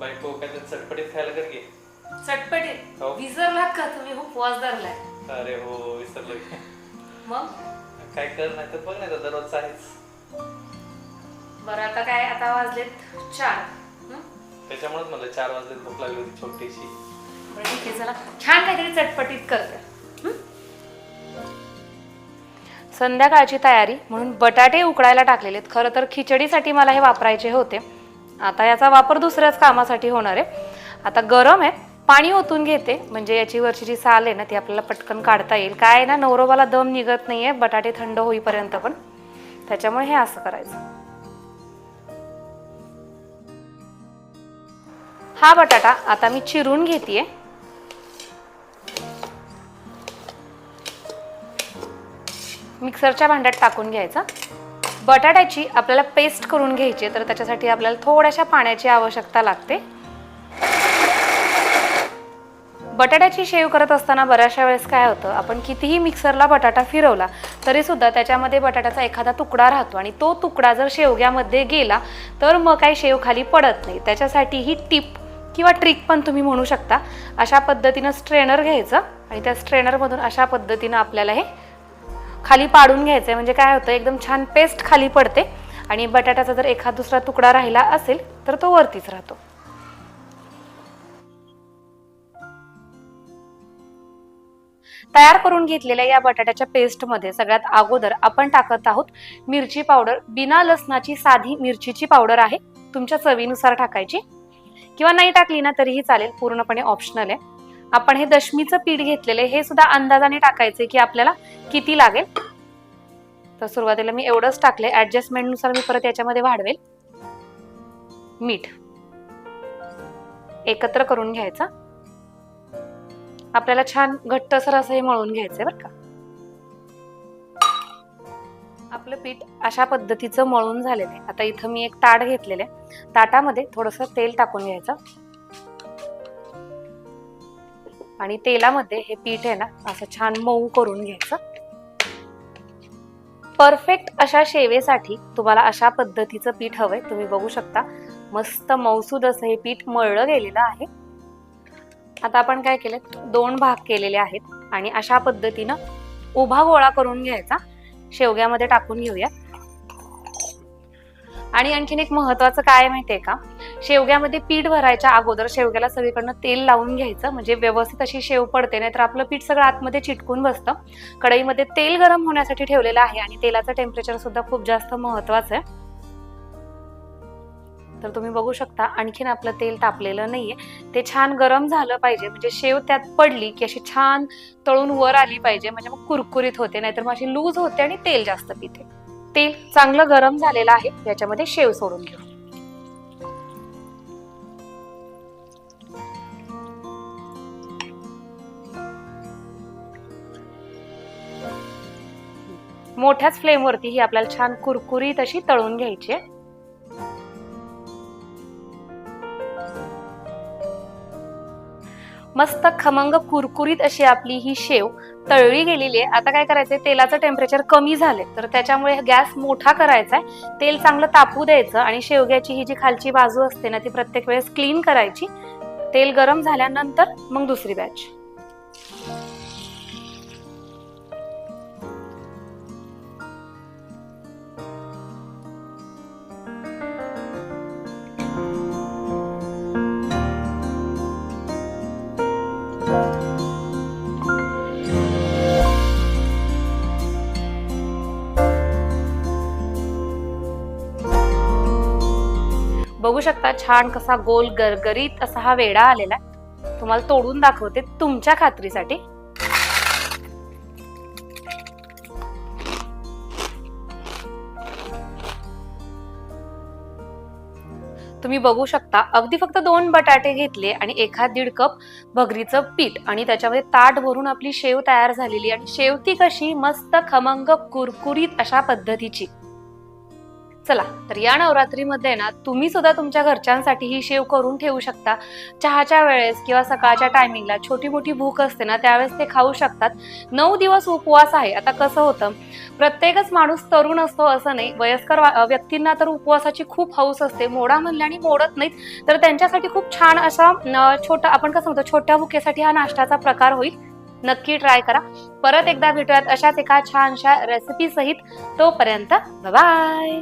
बायको काय चटपटीत खायला कर की चटपटीत? हो. विसरलात का तुम्ही? उपवास धरलाय. अरे हो विसरलो की. मग? काय कर नाही तर बघ नाही तर दररोजचं आहेच. बरं आता काय? आता वाजलेत चार. हं? त्याच्यामुळेच मला चार वाजले भूक लागली होती छोटीशी. बरं ठीक आहे चला. छान काहीतरी चटपटीत करते. हं? संध्याकाळची तयारी म्हणून बटाटे उकडायला टाकलेले आहेत खरं तर खिचडीसाठी मला हे वापरायचे होते. आता याचा वापर दुसऱ्याच कामासाठी होणार आहे. आता गरम आहे पाणी ओतून घेते म्हणजे याची वरची जी साल आहे ना ती आपल्याला पटकन काढता येईल. काय आहे ना नवरोबाला दम निघत नाहीये बटाटे थंड होईपर्यंत पण. त्याच्यामुळे हे असं करायचं. हा बटाटा आता मी चिरून घेतेय. मिक्सरच्या भांड्यात टाकून घ्यायचा. बटाट्याची आपल्याला पेस्ट करून घ्यायची आहे, तर त्याच्यासाठी आपल्याला थोड्याशा पाण्याची आवश्यकता लागते. बटाट्याची शेव करत असताना बऱ्याचशा वेळेस काय होतं आपण कितीही मिक्सरला बटाटा फिरवला तरीसुद्धा त्याच्यामध्ये बटाट्याचा एखादा तुकडा राहतो आणि तो तुकडा जर शेवग्यामध्ये गेला तर मग काही शेव खाली पडत नाही. त्याच्यासाठी ही टिप किंवा ट्रिक पण तुम्ही म्हणू शकता. अशा पद्धतीनं स्ट्रेनर घ्यायचं आणि त्या स्ट्रेनरमधून अशा पद्धतीनं आपल्याला हे खाली पाडून घ्यायचं आहे म्हणजे काय होतं एकदम छान पेस्ट खाली पडते आणि बटाट्याचा जर एखाद दुसरा तुकडा राहिला असेल तर तो वरतीच राहतो. तयार करून घेतलेल्या या बटाट्याच्या पेस्टमध्ये सगळ्यात अगोदर आपण टाकत आहोत मिरची पावडर. बिना लसणाची साधी मिरचीची पावडर आहे. तुमच्या चवीनुसार टाकायची. किंवा नाही टाकली ना तरीही चालेल. पूर्णपणे ऑप्शनल आहे. आपण हे दशमीचं पीठ घेतलेलं आहे हे सुद्धा अंदाजाने टाकायचे की आपल्याला किती लागेल. तर सुरुवातीला मी एवढंच टाकले ऍडजस्टमेंटनुसार मी परत याच्यामध्ये वाढवेल. मीठ. एकत्र करून घ्यायचं. आपल्याला छान घट्टसर असं हे मळून घ्यायचंय बरं का. आपलं पीठ अशा पद्धतीचं मळून झालेलं आहे. आता इथं मी एक ताट घेतलेलं आहे. ताटामध्ये थोडंसं तेल टाकून घ्यायचं. आणि तेलामध्ये हे पीठ आहे ना असं छान मऊ करून घ्यायचं. परफेक्ट अशा शेवेसाठी तुम्हाला अशा पद्धतीचं पीठ हवंय. तुम्ही बघू शकता मस्त मौसूद असं हे पीठ मळलं गेलेलं आहे. आता आपण काय केलं दोन भाग केलेले आहेत आणि अशा पद्धतीनं उभा गोळा करून घ्यायचा. शेवग्यामध्ये टाकून घेऊया. आणि आणखीन एक महत्वाचं काय माहितीये का? शेवग्यामध्ये पीठ भरायच्या अगोदर शेवग्याला सगळीकडनं तेल लावून घ्यायचं. म्हणजे व्यवस्थित अशी शेव पडते नाहीतर आपलं पीठ सगळं आतमध्ये चिटकून बसतं. कढईमध्ये तेल गरम होण्यासाठी ठेवलेलं आहे आणि तेलाचं टेम्परेचर सुद्धा खूप जास्त महत्वाचं आहे. तर तुम्ही बघू शकता आणखीन आपलं तेल तापलेलं नाहीये. ते छान गरम झालं पाहिजे. म्हणजे शेव त्यात पडली की अशी छान तळून वर आली पाहिजे. म्हणजे मग कुरकुरीत होते नाहीतर मग अशी लूज होते आणि तेल जास्त पिते. तेल चांगलं गरम झालेलं आहे. याच्यामध्ये शेव सोडून घेऊ. मोठ्याच फ्लेमवरती ही आपल्याला छान कुरकुरीत अशी तळून घ्यायची आहे. मस्त खमंग कुरकुरीत अशी आपली ही शेव तळली गेलेली आहे. आता काय करायचंय? तेलाचं टेम्परेचर कमी झाले तर त्याच्यामुळे गॅस मोठा करायचा आहे तेल चांगलं तापू द्यायचं आणि शेवग्याची ही जी खालची बाजू असते ना ती प्रत्येक वेळेस क्लीन करायची. तेल गरम झाल्यानंतर मग दुसरी बॅच बघू शकता छान कसा गोल गरगरीत असा हा वेडा आलेला आहे. तुम्हाला तोडून दाखवते तुमच्या खात्रीसाठी. तुम्ही बघू शकता अगदी फक्त दोन बटाटे घेतले आणि एखाद दीड कप भगरीचं पीठ आणि त्याच्यामध्ये ताट भरून आपली शेव तयार झालेली आणि शेव ती कशी मस्त खमंग कुरकुरीत अशा पद्धतीची. चला तर या नवरात्रीमध्ये ना तुम्ही सुद्धा तुमच्या घरच्यांसाठी ही शेव करून ठेवू शकता. चहाच्या वेळेस किंवा सकाळच्या टायमिंगला छोटी मोठी भूक असते ना त्यावेळेस ते खाऊ शकतात. नऊ दिवस उपवास आहे. आता कसं होतं प्रत्येकच माणूस तरुण असतो असं नाही. वयस्कर वा- व्यक्तींना तर उपवासाची खूप हौस असते. मोडा म्हणल्याने आणि मोडत नाहीत. तर त्यांच्यासाठी खूप छान असा छोटा आपण कसं म्हणतो छोट्या भुकेसाठी हा नाश्त्याचा प्रकार होईल. नक्की ट्राय करा. परत एकदा भेटूयात अशाच एका छानशा रेसिपी सहित. तोपर्यंत बाय